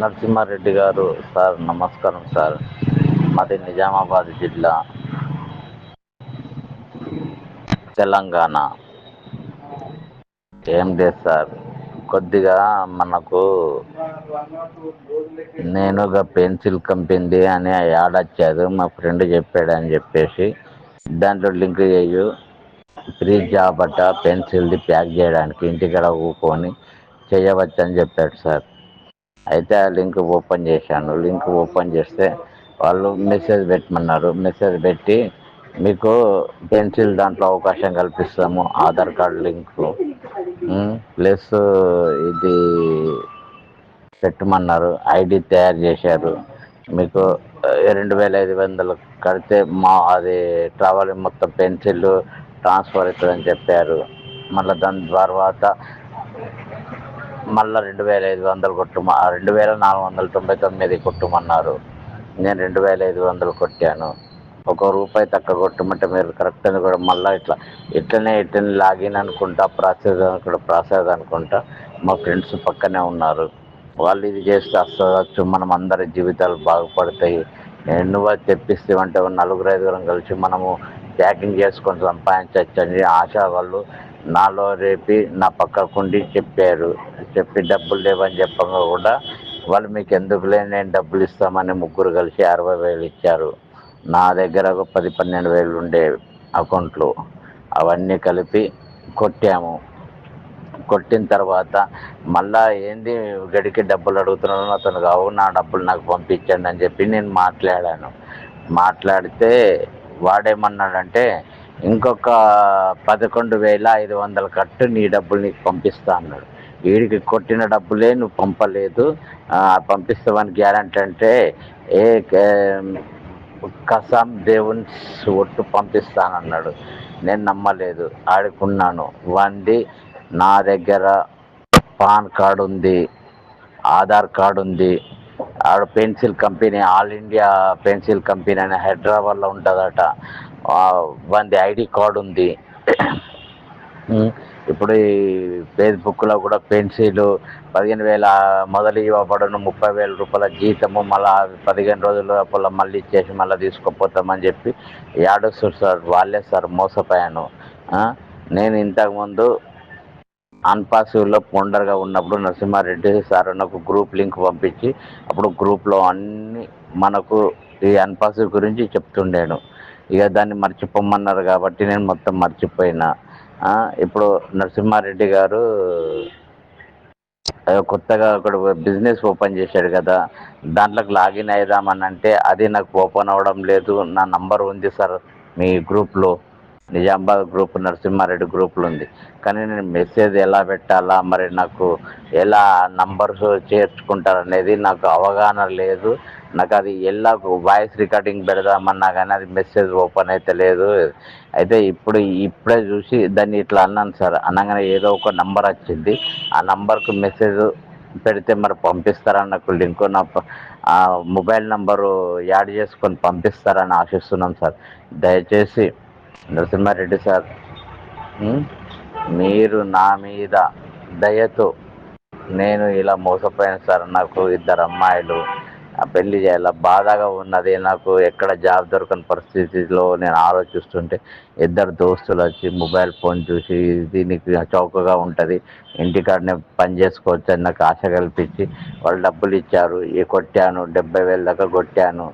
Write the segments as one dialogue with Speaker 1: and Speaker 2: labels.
Speaker 1: నరసింహారెడ్డి గారు సార్ నమస్కారం సార్. మాది నిజామాబాద్ జిల్లా తెలంగాణ. ఏం లేదు సార్. కొద్దిగా మనకు నేను ఒక పెన్సిల్ కంపెనీ అని యాడ్ వచ్చాదు మా ఫ్రెండ్ చెప్పాడని చెప్పేసి. దాంట్లో లింక్ చేయు. ఫ్రీ జాబ్ అట్ట పెన్సిల్ది ప్యాక్ చేయడానికి ఇంటికాడ ఊకొని చేయవచ్చు అని చెప్పాడు సార్. అయితే ఆ లింక్ ఓపెన్ చేశాను. లింక్ ఓపెన్ చేస్తే వాళ్ళు మెసేజ్ పెట్టమన్నారు. మెసేజ్ పెట్టి మీకు పెన్సిల్ దాంట్లో అవకాశం కల్పిస్తాము ఆధార్ కార్డు లింకు. ప్లస్ ఇది పెట్టమన్నారు. ఐడి తయారు చేశారు. మీకు రెండు వేల ఐదు వందలు కడితే మా అది ట్రావెలింగ్ మొత్తం పెన్సిల్ ట్రాన్స్ఫర్ అవుతుందని చెప్పారు. మళ్ళీ దాని తర్వాత మళ్ళీ రెండు వేల ఐదు వందలు కొట్టమ రెండు వేల నాలుగు వందల తొంభై తొమ్మిది కొట్టమన్నారు. నేను రెండు వేల ఐదు వందలు కొట్టాను. ఒక రూపాయి తక్కువ కొట్టమంటే మీరు కరెక్ట్ అని కూడా మళ్ళీ ఇట్లా ఇట్లనే ఇట్లనే లాగిన్ అనుకుంటా ప్రాసెస్ అనుకుంటా ప్రాసెస్ అనుకుంటా మా ఫ్రెండ్స్ పక్కనే ఉన్నారు. వాళ్ళు ఇది చేస్తే వస్తవచ్చు మనం అందరి జీవితాలు బాగుపడతాయి. నువ్వు అది తెప్పిస్తావంటే నలుగురు ఐదుగురం కలిసి మనము ప్యాకింగ్ చేసుకొని సంపాదించవచ్చు అని ఆశ వాళ్ళు నాలో రేపి నా పక్కకుండి చెప్పారు. చెప్పి డబ్బులు లేవని చెప్పగా కూడా వాళ్ళు మీకు ఎందుకులే నేను డబ్బులు ఇస్తామని ముగ్గురు కలిసి అరవై వేలు ఇచ్చారు. నా దగ్గర ఒక పది పన్నెండు వేలు ఉండే అకౌంట్లో. అవన్నీ కలిపి కొట్టాము. కొట్టిన తర్వాత మళ్ళా ఏంది గడికి డబ్బులు అడుగుతున్నాను అతను కావు నా డబ్బులు నాకు పంపించండి అని చెప్పి నేను మాట్లాడాను. మాట్లాడితే వాడేమన్నాడంటే ఇంకొక పదకొండు వేల ఐదు వందలు కట్టు నీ డబ్బులు నీకు పంపిస్తా అన్నాడు. వీడికి కొట్టిన డబ్బులే నువ్వు పంపలేదు. పంపిస్తావని గ్యారంటీ అంటే ఏ కసాం దేవుని ఒట్టు పంపిస్తానన్నాడు. నేను నమ్మలేదు. ఆడుకున్నాను. వంది నా దగ్గర పాన్ కార్డు ఉంది ఆధార్ కార్డు ఉంది. ఆడ pencil company all India pencil company అని హైదరాబాద్లో ఉంటుందట. వంది ఐడి కార్డు ఉంది. ఇప్పుడు ఈ ఫేస్బుక్లో కూడా పెన్సిల్ పదిహేను వేల మొదలు ఇవ్వబడను ముప్పై వేల రూపాయల జీతము మళ్ళీ పదిహేను రోజుల లోపల మళ్ళీ ఇచ్చేసి మళ్ళీ తీసుకుపోతామని చెప్పి ఏడుస్తారు సార్ వాళ్ళే సార్ మోసపోయాను. నేను ఇంతకుముందు అన్పాసివ్లో పొండర్గా ఉన్నప్పుడు నరసింహారెడ్డి సార్ నాకు గ్రూప్ లింక్ పంపించి అప్పుడు గ్రూప్లో అన్నీ మనకు ఈ అన్పాసివ్ గురించి చెప్తుండేను. ఇక దాన్ని మర్చిపోమన్నారు కాబట్టి నేను మొత్తం మర్చిపోయినా. ఇప్పుడు నరసింహారెడ్డి గారు కొత్తగా ఒకడు బిజినెస్ ఓపెన్ చేశాడు కదా దాంట్లోకి లాగిన్ అయిదామని అంటే అది నాకు ఓపెన్ అవ్వడం లేదు నా నంబర్ ఉంది సార్ మీ గ్రూప్లో. నిజామాబాద్ గ్రూప్ నరసింహారెడ్డి గ్రూపులు ఉంది. కానీ నేను మెసేజ్ ఎలా పెట్టాలా మరి నాకు ఎలా నంబర్స్ చేర్చుకుంటారనేది నాకు అవగాహన లేదు. నాకు అది ఎలా వాయిస్ రికార్డింగ్ పెడదామన్నా కానీ అది మెసేజ్ ఓపెన్ అయితే లేదు. అయితే ఇప్పుడు ఇప్పుడే చూసి దాన్ని ఇట్లా అన్నాను సార్. అనగానే ఏదో ఒక నంబర్ వచ్చింది. ఆ నంబర్కు మెసేజ్ పెడితే మరి పంపిస్తారని నాకు లింక్ నా మొబైల్ నంబరు యాడ్ చేసుకొని పంపిస్తారని ఆశిస్తున్నాం సార్. దయచేసి నరసింహారెడ్డి సార్. మీరు నా మీద దయతో నేను ఇలా మోసపోయాను సార్. నాకు ఇద్దరు అమ్మాయిలు పెళ్ళి చేయాల బాధగా ఉన్నది. నాకు ఎక్కడ జాబ్ దొరకని పరిస్థితిలో నేను ఆలోచిస్తుంటే ఇద్దరు దోస్తులు వచ్చి మొబైల్ ఫోన్ చూసి దీనికి చౌకగా ఉంటుంది. ఇంటికాడనే పని చేసుకోవచ్చు అని నాకు ఆశ కల్పించి వాళ్ళు డబ్బులు ఇచ్చారు. ఈ కొట్టాను డెబ్బై వేల దాకా కొట్టాను.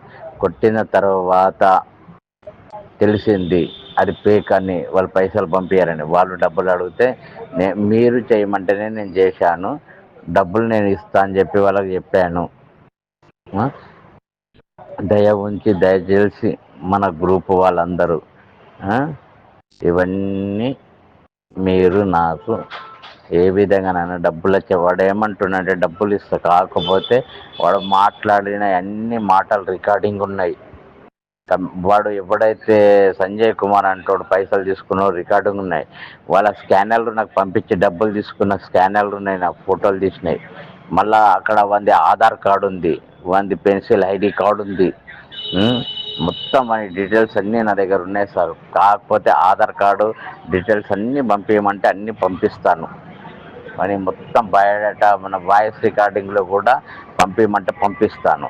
Speaker 1: కొట్టిన తర్వాత తెలిసింది అది పే కానీ వాళ్ళు పైసలు పంపించారని వాళ్ళు డబ్బులు అడిగితే నే మీరు చేయమంటేనే నేను చేశాను. డబ్బులు నేను ఇస్తా అని చెప్పి వాళ్ళకి చెప్పాను. దయ ఉంచి దయచేసి మన గ్రూప్ వాళ్ళందరూ ఇవన్నీ మీరు నాకు ఏ విధంగానైనా డబ్బులు వచ్చే వాడు ఏమంటున్నాడంటే డబ్బులు ఇస్తా. కాకపోతే వాడు మాట్లాడిన అన్ని మాటలు రికార్డింగ్ ఉన్నాయి. వాడు ఎప్పుడైతే సంజయ్ కుమార్ అంటాడు పైసలు తీసుకున్నాడు రికార్డింగ్ ఉన్నాయి. వాళ్ళ స్కానర్లు నాకు పంపించి డబ్బులు తీసుకున్న స్కానర్లు ఉన్నాయి నాకు ఫోటోలు తీసినాయి. మళ్ళా అక్కడ వంది ఆధార్ కార్డు ఉంది వంది పెన్సిల్ ఐడి కార్డు ఉంది. మొత్తం అని డీటెయిల్స్ అన్నీ నా దగ్గర ఉన్నాయి సార్. కాకపోతే ఆధార్ కార్డు డీటెయిల్స్ అన్నీ పంపించమంటే అన్నీ పంపిస్తాను. అని మొత్తం బయోడేటా మన వాయిస్ రికార్డింగ్లో కూడా పంపించమంటే పంపిస్తాను.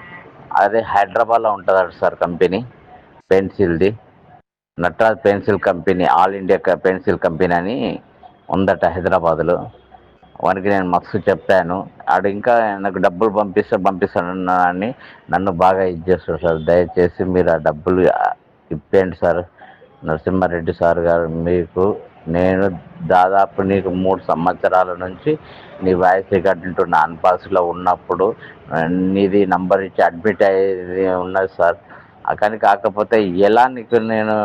Speaker 1: అదే హైదరాబాద్లో ఉంటుందట sir company? పెన్సిల్ది. Nataraj pencil company all India క- పెన్సిల్ కంపెనీ అని ఉందట హైదరాబాద్లో. వానికి నేను మస్తు చెప్పాను. ఆడు ఇంకా నాకు డబ్బులు పంపిస్తే పంపిస్తాను అని నన్ను బాగా ఇది చేస్తాడు సార్. దయచేసి మీరు ఆ డబ్బులు ఇప్పేయండి సార్. నరసింహారెడ్డి సార్ గారు మీకు నేను దాదాపు నీకు మూడు సంవత్సరాల నుంచి నీ వాయిస్ రికార్డు వింటున్నా. అన్పాస్లో ఉన్నప్పుడు నీది నంబర్ ఇచ్చి అడ్మిట్ అయ్యేది ఉన్నది సార్. కానీ కాకపోతే ఎలా నీకు నేను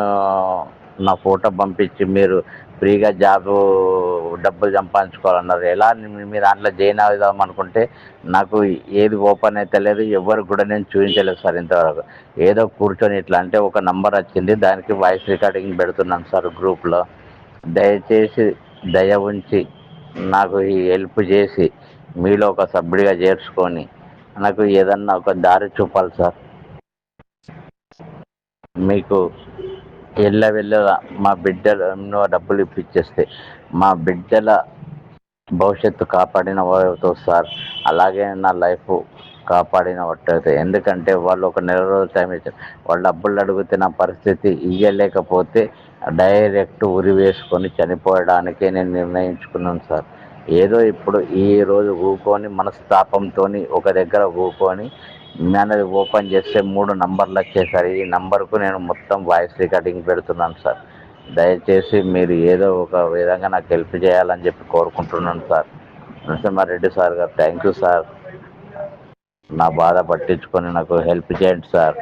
Speaker 1: నా ఫోటో పంపించి మీరు ఫ్రీగా జాబ్ డబ్బులు సంపాదించుకోవాలన్నారు? ఎలా మీరు దాంట్లో జాయిన్ అవుదాం అనుకుంటే నాకు ఏది ఓపెన్ అయితే లేదు ఎవరికి కూడా నేను చూపించలేదు సార్ ఇంతవరకు. ఏదో కూర్చొని ఇట్లా అంటే ఒక నంబర్ వచ్చింది దానికి వాయిస్ రికార్డింగ్ పెడుతున్నాను సార్ గ్రూప్లో. దయచేసి దయ ఉంచి నాకు ఈ హెల్ప్ చేసి మీలో ఒక సభ్యుడిగా చేర్చుకొని నాకు ఏదన్నా ఒక దారి చూపాలి సార్. మీకు ఎల్ల వెళ్ళ మా బిడ్డలు డబ్బులు ఇప్పించేస్తే మా బిడ్డల భవిష్యత్తు కాపాడిన వారితో సార్. అలాగే నా లైఫ్ కాపాడిన వాటితో ఎందుకంటే వాళ్ళు ఒక నెల రోజులు టైం ఇచ్చారు. వాళ్ళు డబ్బులు అడిగితే నా పరిస్థితి ఇయ్యలేకపోతే డైరెక్ట్ ఉరి వేసుకొని చనిపోయడానికే నేను నిర్ణయించుకున్నాను సార్. ఏదో ఇప్పుడు ఈ రోజు ఊకొని మనస్తాపంతో ఒక దగ్గర ఊకొని మనది ఓపెన్ చేస్తే మూడు నంబర్లు వచ్చేసరి ఈ నంబర్కు నేను మొత్తం వాయిస్ రికార్డింగ్ పెడుతున్నాను సార్. దయచేసి మీరు ఏదో ఒక విధంగా నాకు హెల్ప్ చేయాలని చెప్పి కోరుకుంటున్నాను sir. Narasimha Reddy sir garu thank you sir. నా బాధ పట్టించుకొని నాకు హెల్ప్ చేయండి సార్.